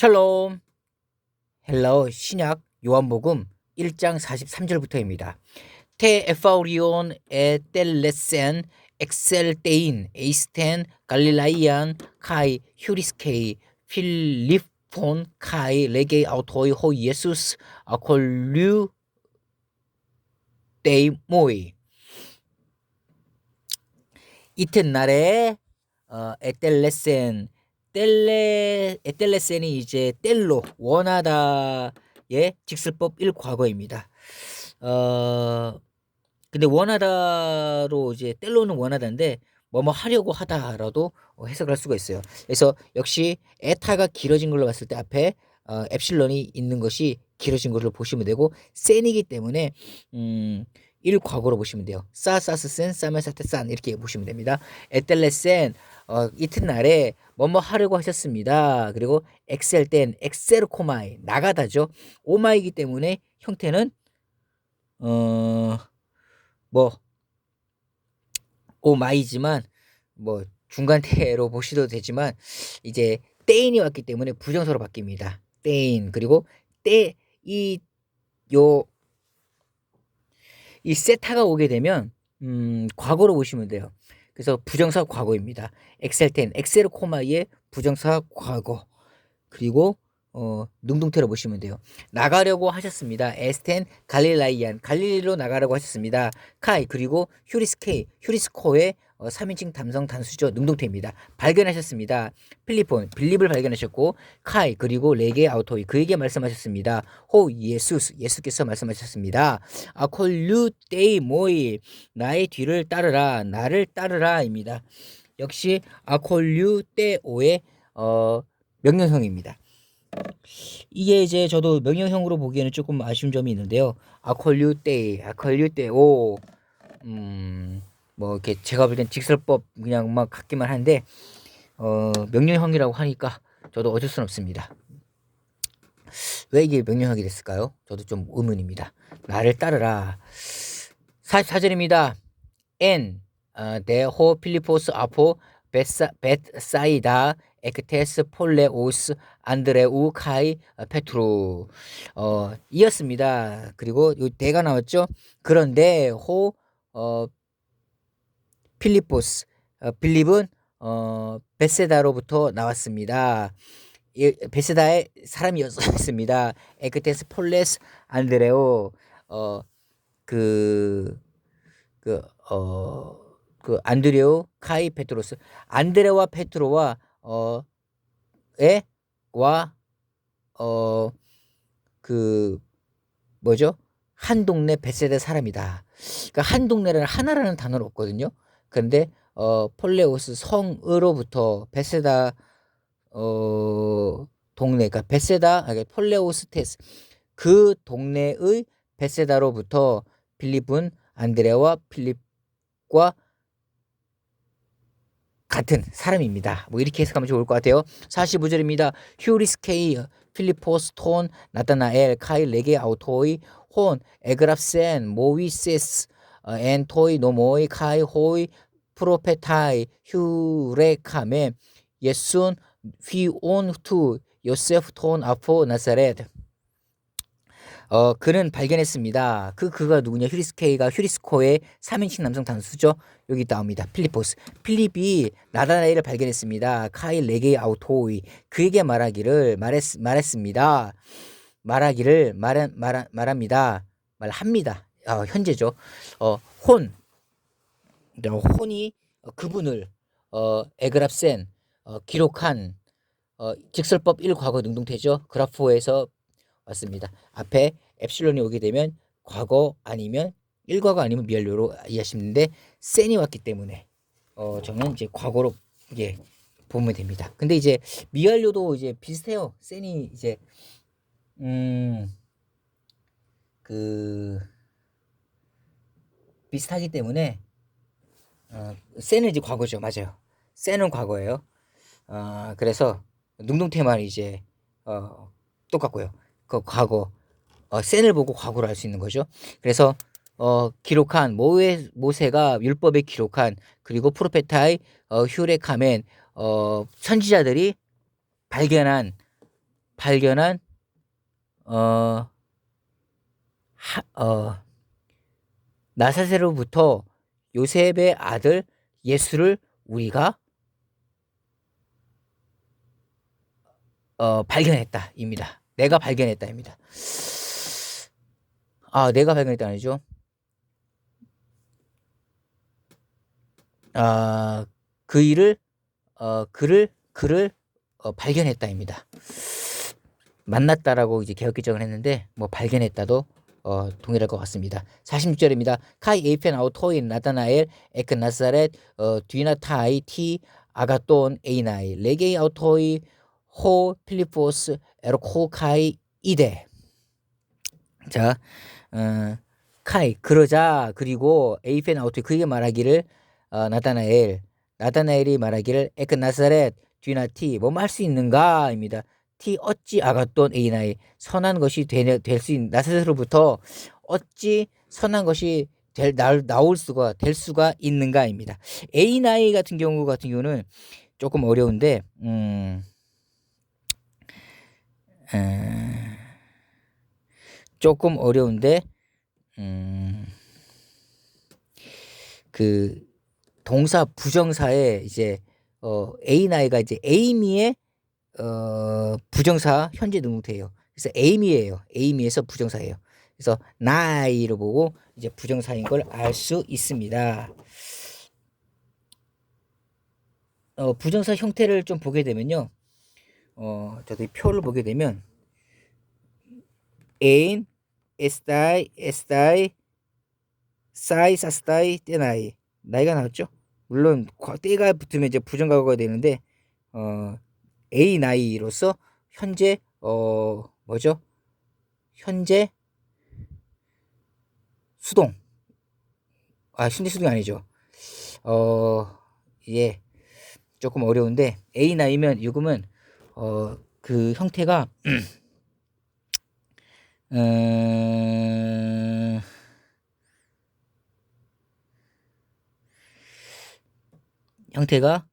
샬롬 헬라어 신약 요한복음 1장 43절부터입니다. 테 에파우리온 에 텔레센 엑셀테인 에이스텐 갈릴라이안 카이 휴리스케이 필리폰 카이 레게 아우토이 호 예수스 아콜류 데이모이 이튿날에 어, 에텔레센 텔레 에텔레센이 이제 텔로 원하다의 직설법 1과거입니다. 어 근데 원하다로 이제 텔로는 원하다인데 뭐뭐 하려고 하다라도 어, 해석할 수가 있어요. 그래서 역시 에타가 길어진 걸로 봤을 때 앞에 어, 엡실론이 있는 것이 길어진 걸로 보시면 되고 센이기 때문에 음 1과거로 보시면 돼요. 사사스센 사메사테산 이렇게 보시면 됩니다. 에텔레센 어, 이튿날에 뭐뭐 하려고 하셨습니다. 그리고 엑셀 땐 엑셀코마이 나가다죠. 오마이기 때문에 형태는 어뭐 오마이지만 뭐 중간태로 보시도 되지만 이제 떼인이 왔기 때문에 부정서로 바뀝니다. 떼인 그리고 떼이요 이 세타가 오게 되면 음, 과거로 보시면 돼요. 그래서 부정사 과거입니다. 엑셀텐, 엑셀 코마의 부정사 과거. 그리고 어, 능동태로 보시면 돼요. 나가려고 하셨습니다. 에스텐 갈릴라이안 갈릴리로 나가려고 하셨습니다. 카이 그리고 휴리스케이 휴리스코의 어, 3인칭 담성 단수죠. 능동태입니다. 발견하셨습니다. 필리폰 빌립을 발견하셨고 카이 그리고 레게 아우토이 그에게 말씀하셨습니다. 호 예수스 예수께서 말씀하셨습니다. 아콜류 데이 모이 나의 뒤를 따르라 나를 따르라입니다. 역시 아콜류 데오의 어, 명령형입니다. 이게 이제 저도 명령형으로 보기에는 조금 아쉬운 점이 있는데요. 아콜류 때, 아콜류 때, 오, 음, 뭐 이렇게 제가 볼 땐 직설법 그냥 막 같기만 한데 어, 명령형이라고 하니까 저도 어쩔 수는 없습니다. 왜 이게 명령형이 됐을까요? 저도 좀 의문입니다. 나를 따르라. 44절입니다. 엔, 어, 데호 필리포스 아포 베사, 베사이다 에크테스 폴레오스 안드레우 카이 어, 페트루 어 이었습니다. 그리고 요 대가 나왔죠. 그런데 호 어, 필리포스 어, 필립은 어, 베세다로부터 나왔습니다. 이, 베세다의 사람이 었습니다. 에크테스 폴레스 안드레오 어 그 그, 어, 그 안드레오 카이 페트로스 안드레와 페트로와 어, 에, 와, 어, 그, 뭐죠? 한 동네 베세대 사람이다. 그러니까 한 동네라는 하나라는 단어는 없거든요. 그런데, 어, 폴레오스 성으로부터 베세다, 어, 동네, 그러니까 베세다, 아니, 폴레오스 테스, 그 동네의 베세다로부터 필립은 안드레와 필립과 같은 사람입니다. 뭐 이렇게 해석하면 좋을 것 같아요. 45절입니다. 휴리스케이 필리포스 톤 나타나엘 카이 레게 아우토이 혼 에그랍센 모위세스 어, 엔토이 노모이 카이 호이 프로페타이 휴레카메 예순 휘온 투 요세프 톤 아포 나사렛 어, 그는 발견했습니다. 그 그가 누구냐? 휴리스케이가 휴리스코의 3인칭 남성 단수죠. 여기 나옵니다. 필리포스. 필립이 나다나엘을 발견했습니다. 카일 레게 아우토이. 그에게 말하기를 말했, 말했습니다. 말하기를 말, 말, 말합니다. 말합니다. 어, 현재죠. 어, 혼. 혼이 그분을 어, 에그랍센 어, 기록한 어, 직설법 1 과거 능동태죠. 그라프에서 왔습니다. 앞에 엡실론이 오게 되면 과거 아니면 일과거 아니면 미완료로 이해하시는데 센이 왔기 때문에 어 저는 이제 과거로 이게 보면 됩니다. 근데 이제 미완료도 이제 비슷해요. 센이 이제 음그 비슷하기 때문에 어 센은 이제 과거죠. 맞아요. 센은 과거예요. 아 그래서 능동태만 이제 어 똑같고요. 그 과거 어, 센을 보고 과거를 알수 있는 거죠. 그래서 어, 기록한 모세, 모세가 율법에 기록한 그리고 프로페타이 어, 휴레카멘 어, 선지자들이 발견한 발견한 어, 하, 어 나사세로부터 요셉의 아들 예수를 우리가 어, 발견했다입니다. 내가 발견했다입니다. 아, 내가 발견했다 아니죠? 아, 그 일을 어, 그를 그를 어, 발견했다입니다. 만났다라고 이제 개혁 개정을 했는데 뭐 발견했다도 어, 동일할 것 같습니다. 46절입니다. 카이 에이펜 아우토인 나다나엘 에크 나사렛 어, 뒤나 타이 티 아가돈 에이나이 레게이 아우토이 호 필리포스 에로코 카이 이데 자 어, 카이 그러자 그리고 에이펜 아우토이 그에게 말하기를 어, 나다나엘 나다나엘이 말하기를 에크 나사렛 뒤나티 뭐뭐 할수 있는가입니다. 티 어찌 아가돈 에이나이 선한 것이 될수 있는 나사로부터 어찌 선한 것이 될 나, 나올 수가 될 수가 있는가입니다. 에이나이 같은 경우 같은 경우는 조금 어려운데 음, 음 조금 어려운데 음, 그 동사 부정사에 이제 어, 에이나이가 이제 에이미의 어, 부정사 현재 능동태예요. 그래서 에이미예요. 에이미에서 부정사예요. 그래서 나이로 보고 이제 부정사인 걸 알 수 있습니다. 어, 부정사 형태를 좀 보게 되면요. 어, 저도 이 표를 보게 되면 에인, 에스타이, 에스타이, 사이, 사스타이, 때나이 나이가 나왔죠. 물론 때가 붙으면 이제 부정과거가 되는데 어, A 나이로서 현재 어 뭐죠? 현재 수동 아 현재 수동이 아니죠. 어 예. 조금 어려운데 A 나이면 요금은 어 그 형태가 음 형태가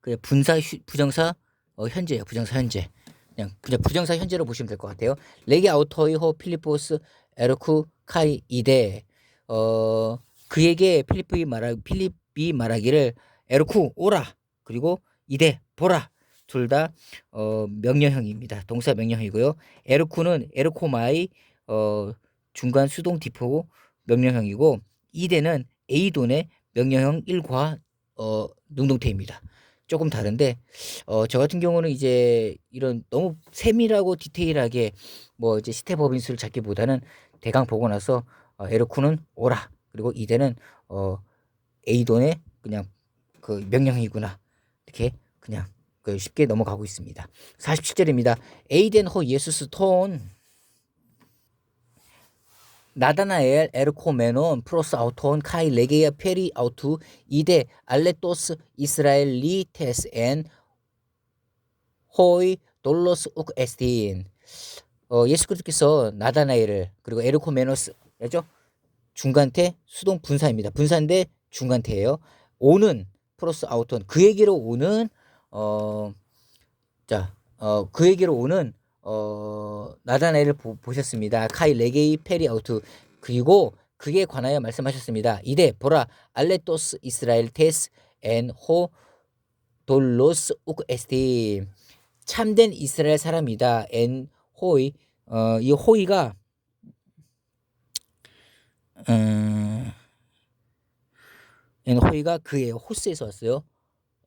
그 분사 부정사 어, 현재예요. 부정사 현재. 그냥 그냥 부정사 현재로 보시면 될 것 같아요. 레기 아우터이호 필리포스 에르쿠 카이 이데 어 그에게 필리프이 말하 필립이 말하기를 에르쿠 오라 그리고 이데 보라 둘 다 어, 명령형입니다. 동사 명령형이고요. 에르쿠는 에르코마이 어, 중간 수동 디포 명령형이고 이데는 에이돈의 명령형 1과 어, 능동태입니다. 조금 다른데 어, 저 같은 경우는 이제 이런 너무 세밀하고 디테일하게 뭐 이제 시태 법인 수를 찾기보다는 대강 보고 나서 어, 에르쿠는 오라 그리고 이대는 어, 에이돈의 그냥 그 명령이구나 이렇게 그냥 그 쉽게 넘어가고 있습니다. 47절입니다. 에이덴 호 예수스 톤 나다나엘 에르코메논 프로스 아우톤 카이 레게야 페리 아우투 이데 알레토스 이스라엘 리테스 엔 호이 돌로스 우크 에스틴 어, 예수 그리스도께서 나다나엘을 그리고 에르코메노스죠 중간태 수동 분사입니다. 분사인데 중간태예요. 오는 프로스 아우톤 그에게로 오는 어, 자, 어, 그에게로 오는 어, 나다나엘을 보, 셨습니다 카이 레게이 페리 아우트 그리고 그에 관하여 말씀하셨습니다. 이데 보라 알레토스 이스라엘 테스 앤호 돌로스 우크 에스티 참된 이스라엘 사람이다. 앤 호이 어, 이 호이가 음, 앤 호이가 그의 호스에서 왔어요.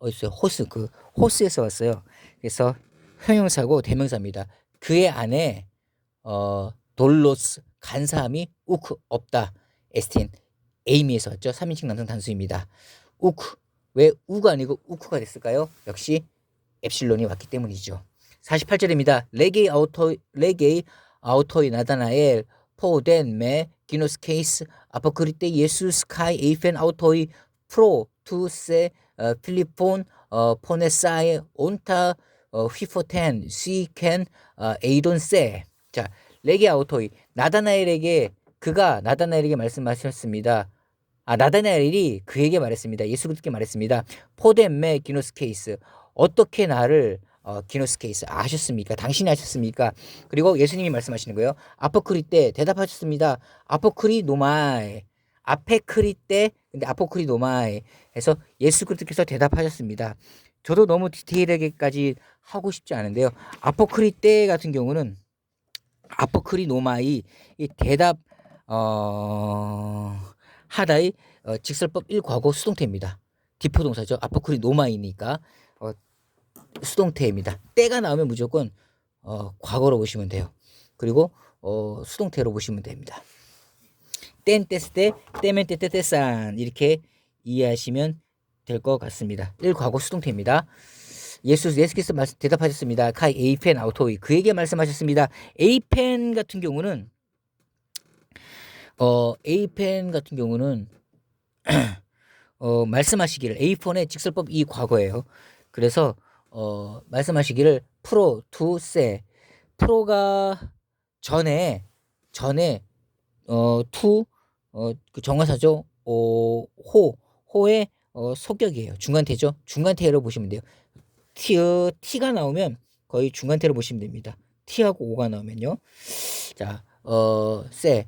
어디서요? 호스 그 호스에서 왔어요. 그래서 형용사고 대명사입니다. 그의 안에 어, 돌로스 간사함이 우크 없다. 에스틴 에이미에서 왔죠. 3인칭 남성 단수입니다. 우크 왜 우가 아니고 우크가 됐을까요? 역시 엡실론이 왔기 때문이죠. 48절입니다. 레게이 아우토 레게이 아우토이 나다나엘 포덴 메 기노스 케이스 아포크리테 예수 스 카이 에이펜 아우토이 프로 투세 어, 필리폰 어, 포네사이 온타 어, 휘포텐, 시켄, 어, 에이돈세. 자, 레게 아우토이. 나다나엘에게 그가 나다나엘에게 말씀하셨습니다. 아, 나다나엘이 그에게 말했습니다. 예수 그리스도께 말했습니다. 포덴메 기노스 케이스. 어떻게 나를 어, 기노스 케이스 아셨습니까? 당신이 아셨습니까? 그리고 예수님이 말씀하시는 거예요. 아포크리 때 대답하셨습니다. 아포크리 노마에 아페크리 때 근데 아포크리 노마에 해서 예수 그리스도께서 대답하셨습니다. 저도 너무 디테일하게까지 하고 싶지 않은데요. 아포크리 때 같은 경우는 아포크리 노마이 이 대답 어 하다의 어, 직설법 1과거 수동태입니다. 디포 동사죠. 아포크리 노마이니까 어, 수동태입니다. 때가 나오면 무조건 어, 과거로 보시면 돼요. 그리고 어, 수동태로 보시면 됩니다. 땐 뗐을 때 때때 때산 이렇게 이해하시면 될 것 같습니다. 1과거 수동태입니다. 예수 예수께서 말씀 대답하셨습니다. 카이 에이펜 아우토이 그에게 말씀하셨습니다. 에이펜 같은 경우는 어 에이펜 같은 경우는 어 말씀하시기를 에이폰의 직설법 이 과거예요. 그래서 어 말씀하시기를 프로 투세 프로가 전에 전에 어 투 어 그 정화사죠. 어 호 호의 어 속격이에요. 중간태죠. 중간태로 보시면 돼요. 티, 어, T가 나오면 거의 중간태로 보시면 됩니다. T하고 O가 나오면요. 자, 어, 세,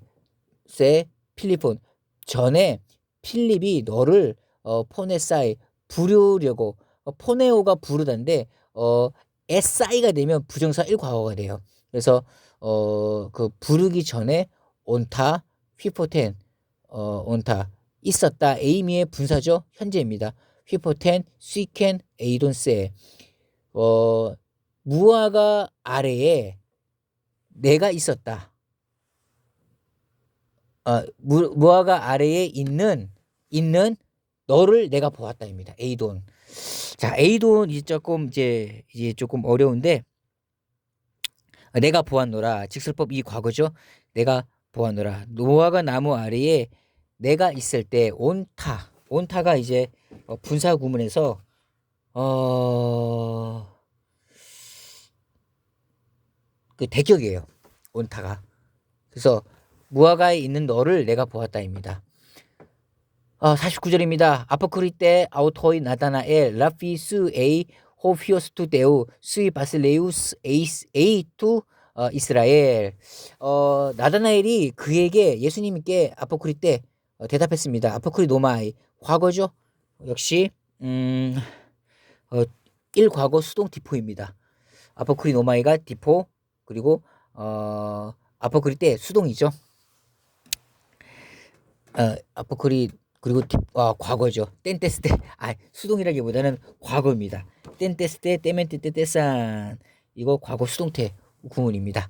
세, 필리폰. 전에 필립이 너를 어, 포네사이 부르려고 어, 포네오가 부르다인데 어, 에사이가 되면 부정사 1과거가 돼요. 그래서 어, 그 부르기 전에 온타, 휘포텐, 어, 온타 있었다. 에이미의 분사죠. 현재입니다. 휘포텐, 스위켄, 에이돈세. 어, 무화과 아래에 내가 있었다. 어, 무, 무화과 아래에 있는 있는 너를 내가 보았다입니다. 에이돈. 자, 에이돈 이제 조금 이제 이제 조금 어려운데 내가 보았노라. 직설법 이 과거죠. 내가 보았노라. 무화과 나무 아래에 내가 있을 때 온타. 온타가 이제 어, 분사 구문에서 어. 그 대격이에요. 온타가. 그래서 무화과에 있는 너를 내가 보았다입니다. 어, 49절입니다. 아포크리 때 아우토이 나다나에 라피스 에이 호피오스투 데우 스이 바슬레우스 에이스 에이 투 어, 이스라엘 어, 나다나엘이 그에게 예수님께 아포크리 때 어, 대답했습니다. 아포크리 노마이 과거죠. 역시 음, 어, 1과거 수동 디포입니다. 아포크리 노마이가 디포 그리고 어, 아포크리 때 수동이죠. 어, 아포크리 그리고 디, 아, 과거죠. 땐테스 때, 아, 수동이라기보다는 과거입니다. 땐테스 때, 때때 때산 이거 과거 수동태 구문입니다.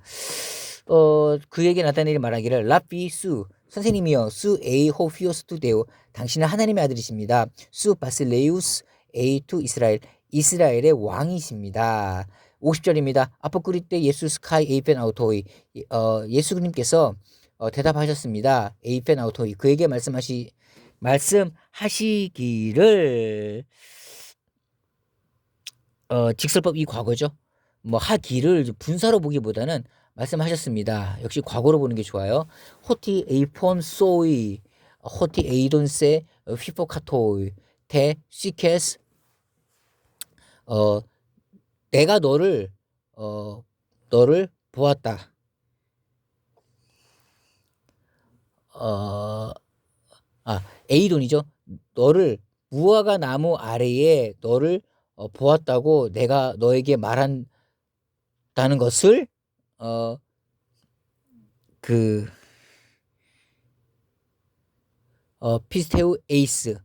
어, 그에게 나타내리 말하기를 라피 수 선생님이여 수 에이 호피오스 투 데오 당신은 하나님의 아들이십니다. 수 바슬레우스 에이 투 이스라엘 이스라엘의 왕이십니다. 50절입니다. 아포크리 때 예수 스카이 에이펜 아우토이 어, 예수님께서 어, 대답하셨습니다. 에이펜 아우토이 그에게 말씀하시 말씀하시기를 어, 직설법 이 과거죠. 뭐 하기를 분사로 보기보다는 말씀하셨습니다. 역시 과거로 보는 게 좋아요. 호티 에이폰 소이 호티 에이돈세 휘포카토이 테 시케스 어 내가 너를 어 너를 보았다. 어, 아, 에이돈이죠. 너를 무화과 나무 아래에 너를 어, 보았다고 내가 너에게 말한다는 것을 어, 그 어, 피스테우 에이스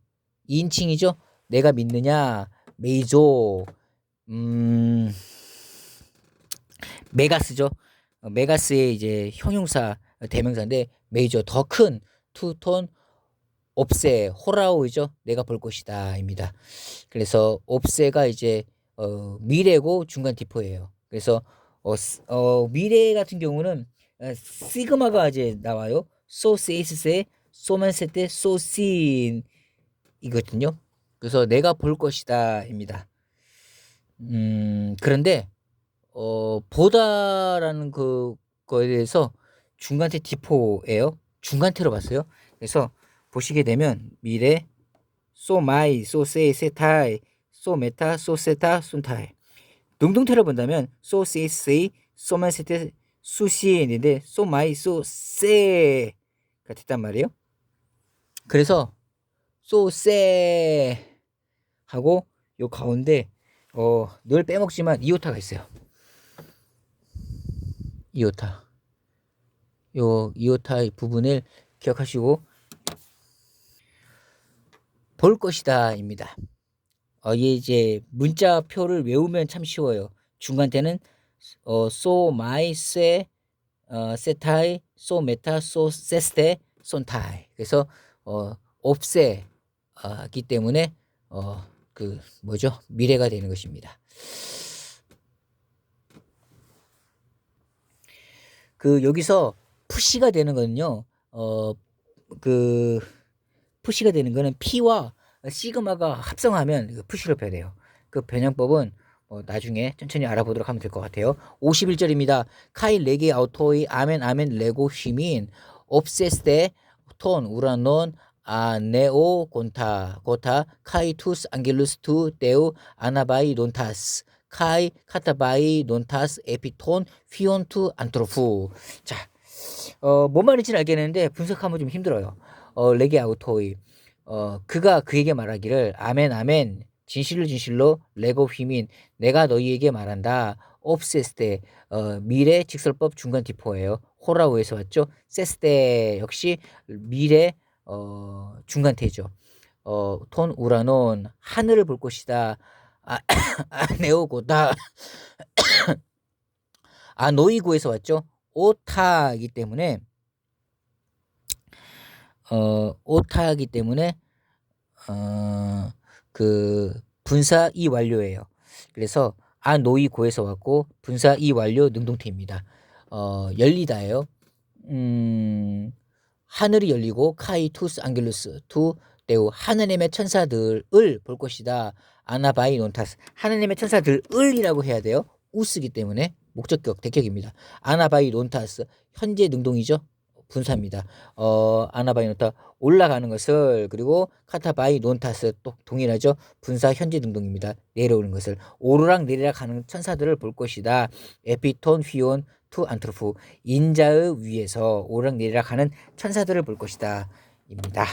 2인칭이죠. 내가 믿느냐 메이조 음 메가스죠. 어, 메가스의 이제 형용사 대명사인데 메이저 더 큰 투톤 옵세 호라오이죠. 내가 볼 것이다입니다. 그래서 옵세가 이제 어, 미래고 중간 디포예요. 그래서 어, 어, 미래 같은 경우는 어, 시그마가 이제 나와요. 소세이스세 소만세테 소신 이거든요. 그래서 내가 볼 것이다입니다. 음, 그런데 어, 보다라는 그 거에 대해서 중간태 디포예요. 중간태로 봤어요. 그래서 보시게 되면 미래 소 마이 소 세이 세타이 소 메타 소 세타 순타이 능동태를 본다면 so say say so만 쓸때 수시 있는데 so my so say가 됐단 말이에요. 그래서 say 하고 요 가운데 어 늘 빼먹지만 이오타가 있어요. 이오타. 요 이오타 부분을 기억하시고 볼 것이다입니다. 어, 이게 이제 문자표를 외우면 참 쉬워요. 중간 때는 어, so my se 어, 세타이 so 메타 so 세스테 손타이 그래서 어, 없애기 때문에 어, 그 뭐죠 미래가 되는 것입니다. 그 여기서 푸시가 되는 거는요. 어 그 푸시가 되는 거는 P와 시그마가 합성하면 그 푸시로 변해요. 그 변형법은 어, 나중에 천천히 알아보도록 하면 될 것 같아요. 51절입니다. 카이 레게 아우토이 아멘 아멘 레고 휘민 옵세스테 톤 우라논 아 네오 곤타 고타 카이 투스 안겔루스 투 데우 아나바이 논타스 카이 카타바이 논타스 에피톤 휘온투 안트로프 자 어, 뭔 말인지는 알겠는데 분석하면 좀 힘들어요. 어, 레게 아우토이. 어, 그가 그에게 말하기를 아멘 아멘 진실로 진실로 레고 휘민 내가 너희에게 말한다. 옵세스 때 어, 미래 직설법 중간 디포예요. 호라우에서 왔죠. 세스 때 역시 미래 어, 중간 태죠. 어, 톤 우라논 하늘을 볼 것이다. 아, 아 네오고다. 아 노이고에서 왔죠. 오타이기 때문에 어 오타이기 때문에 어 그 분사 이 완료예요. 그래서 아 노이 고에서 왔고 분사 이 완료 능동태입니다. 어 열리다예요. 음 하늘이 열리고 카이 투스 안겔루스 투 데우 하느님의 천사들을 볼 것이다. 아나바이 논타스 하느님의 천사들을이라고 해야 돼요. 우스기 때문에 목적격 대격입니다. 아나바이 논타스 현재 능동이죠. 분사입니다. 어, 아나바이 논타 올라가는 것을 그리고 카타바이 논타스 또 동일하죠. 분사 현재 능동입니다. 내려오는 것을 오르락 내리락 하는 천사들을 볼 것이다. 에피톤 휘온 투 안트로프 인자의 위에서 오르락 내리락 하는 천사들을 볼 것이다. 입니다.